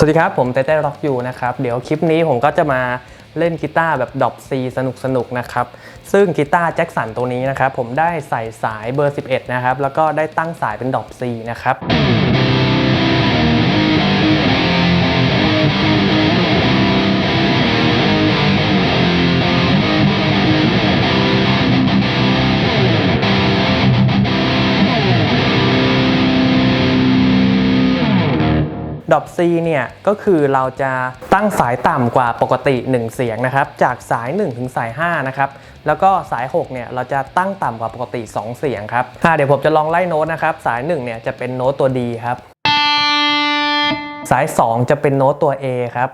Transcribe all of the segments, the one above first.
สวัสดีครับ ผมเต้เต้ร็อกยูนะครับ เดี๋ยวคลิปนี้ผมก็จะมาเล่นกีตาร์แบบดอปซีสนุกสนุกนะครับ ซึ่งกีตาร์แจ็คสันตัวนี้นะครับ ผมได้ใส่สายเบอร์ 11 นะครับ แล้วก็ได้ตั้งสายเป็นดอปซีนะครับ ดอ p C เนี่ยก็คือเราจะตั้งสายต่ำกว่าปกติ 1 เสียงนะครับ จากสาย 1 ถึงสาย 5 นะครับ แล้วก็สาย 6 เนี่ยเราจะตั้งต่ำกว่าปกติ 2 เสียงครับอ่าเดี๋ยวผมจะลองไล่โน้ตนะครับ สาย 1 เนี่ยจะเป็นโน้ตตัว D ครับ สาย 2 จะเป็นโน้ตตัว A ครับ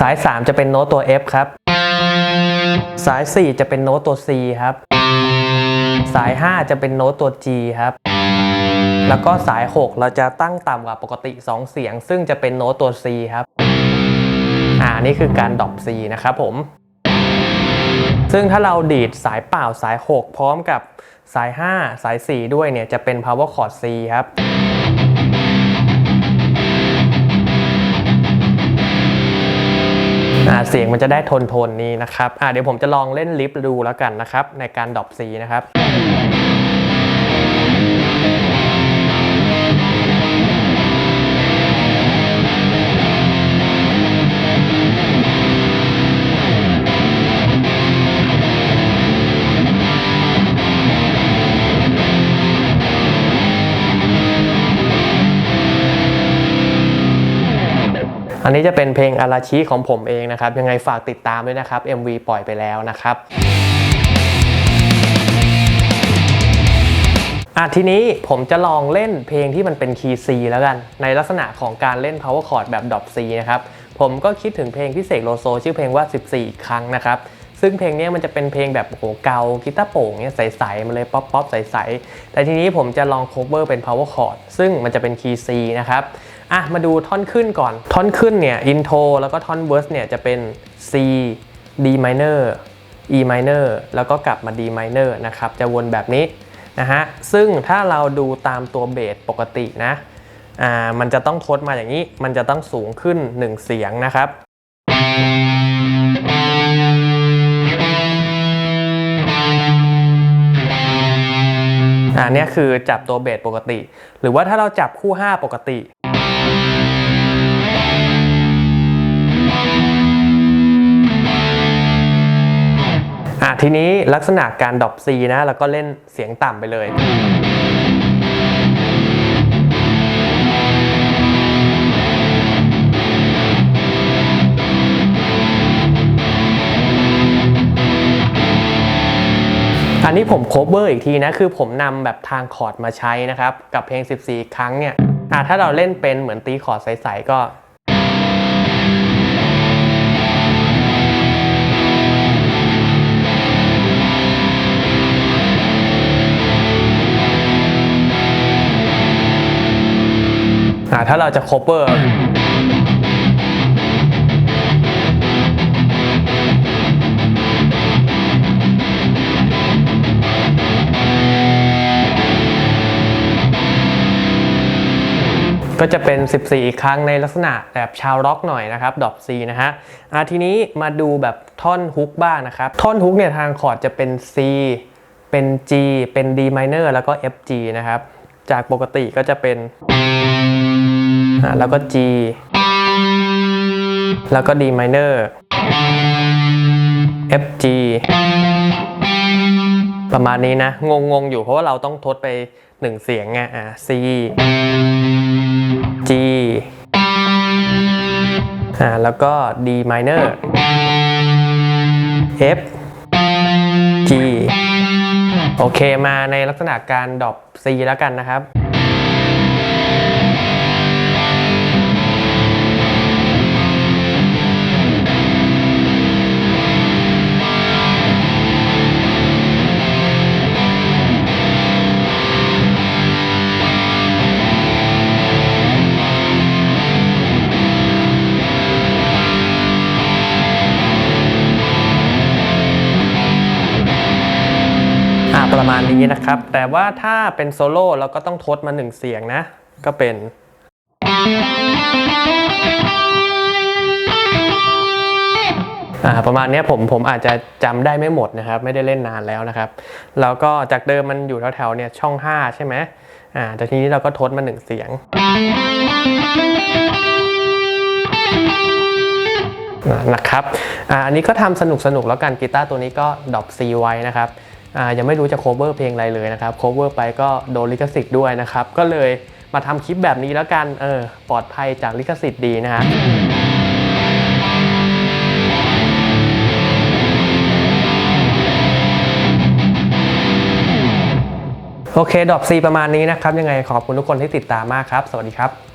สาย 3 จะเป็นโน้ตตัว F ครับ สาย 4 จะเป็นโน้ตตัว C ครับ สาย 5 จะเป็นโน้ตตัว G ครับ แล้วก็สาย 6 เราจะตั้งต่ำกว่าปกติ 2 เสียง ซึ่งจะเป็นโน้ตตัว C ครับ อ่านี่คือการดรอป C นะครับผม ซึ่งถ้าเราดีดสายเปล่าสาย 6 พร้อมกับสาย 5 สาย 4 ด้วยเนี่ยจะเป็น power chord C ครับอ่าเสียงมันจะได้โทนโทนๆนี้นะครับอ่าเดี๋ยวผมจะลองเล่นลิฟดูแล้วกันนะครับ ในการดรอป C นะครับ อันนี้จะเป็นเพลงอาราชิของผมเองนะครับ ยังไงฝากติดตามด้วยนะครับ MV ปล่อยไปแล้วนะครับอะทีนี้ผมจะลองเล่นเพลงที่มันเป็นคีย์ C แล้วกัน ในลักษณะของการเล่น power chord แบบดรอป C นะครับผมก็คิดถึงเพลงพี่เสกโลโซ ชื่อเพลงว่า 14 ครั้งนะครับซึ่งเพลงนี้มันจะเป็นเพลงแบบโหเกากีตาร์โป่งเนี่ยใสๆมาเลยป๊อปป๊อปใสๆแต่ทีนี้ผมจะลอง cover เป็น power chord ซึ่งมันจะเป็นคีย์ C นะครับ อะมาดูท่อนขึ้นก่อน ท่อนขึ้นเนี่ยอินโทรแล้วก็ท่อนเวิร์สเนี่ยจะเป็น C D minor E minor แล้วก็กลับมา D minor นะครับ จะวนแบบนี้นะฮะ ซึ่งถ้าเราดูตามตัวเบสปกตินะ อ่า มันจะต้องทดมาอย่างนี้ มันจะต้องสูงขึ้น 1 เสียงนะครับ อ่าเนี่ยคือจับตัวเบสปกติ หรือว่าถ้าเราจับคู่ 5 ปกติ ทีนี้ลักษณะการดรอป C นะแล้วก็เล่นเสียงต่ำไปเลย อันนี้ผมโคเวอร์อีกทีนะ คือผมนำแบบทางคอร์ดมาใช้นะครับ กับเพลง 14 ครั้งเนี่ยอะถ้าเราเล่นเป็นเหมือนตีคอร์ดใสๆก็ ถ้าเราจะโคเวอร์ก็จะเป็น 14 อีกครั้งในลักษณะแบบชาวร็อกหน่อยนะครับ ดอ p C นะฮะอ่าทีนี้มาดูแบบท่อนฮุกบ้างนะครับ ท่อนฮุกเนี่ยทางคอร์ดจะเป็น C เป็น G เป็น D minor แล้วก็ F G นะครับ จากปกติก็จะเป็น แล้วก็ G แล้วก็ D minor F G ประมาณนี้นะ งงงอยู่เพราะว่าเราต้องทดไป1เสียงไงอ่า C G อ่าแล้วก็ D minor F G โอเคมาในลักษณะการดรอป C แล้วกันนะครับ ประมาณนี้นะครับ แต่ว่าถ้าเป็นโซโล่เราก็ต้องทดมาหนึ่งเสียงนะ ก็เป็น ประมาณนี้ผมผมอาจจะจำได้ไม่หมดนะครับ ไม่ได้เล่นนานแล้วนะครับ แล้วก็จากเดิมมันอยู่แถวๆเนี่ยช่อง 5 ใช่ไหมอ่าแต่ทีนี้เราก็ทดมาหนึ่งเสียงนะครับ อันนี้ก็ทำสนุกสนุกแล้วกันกีตาร์ตัวนี้ก็ดรอป C ไว้นะครับ ยังไม่รู้จะ cover เพลงอะไรเลยนะครับ cover ไปก็โดนลิขสิทธิ์ด้วยนะครับ ก็เลยมาทำคลิปแบบนี้แล้วกัน เออ ปลอดภัยจากลิขสิทธิ์ดีนะฮะโอเคดรอป C ประมาณนี้นะครับ ยังไงขอบคุณทุกคนที่ติดตามมากครับ สวัสดีครับ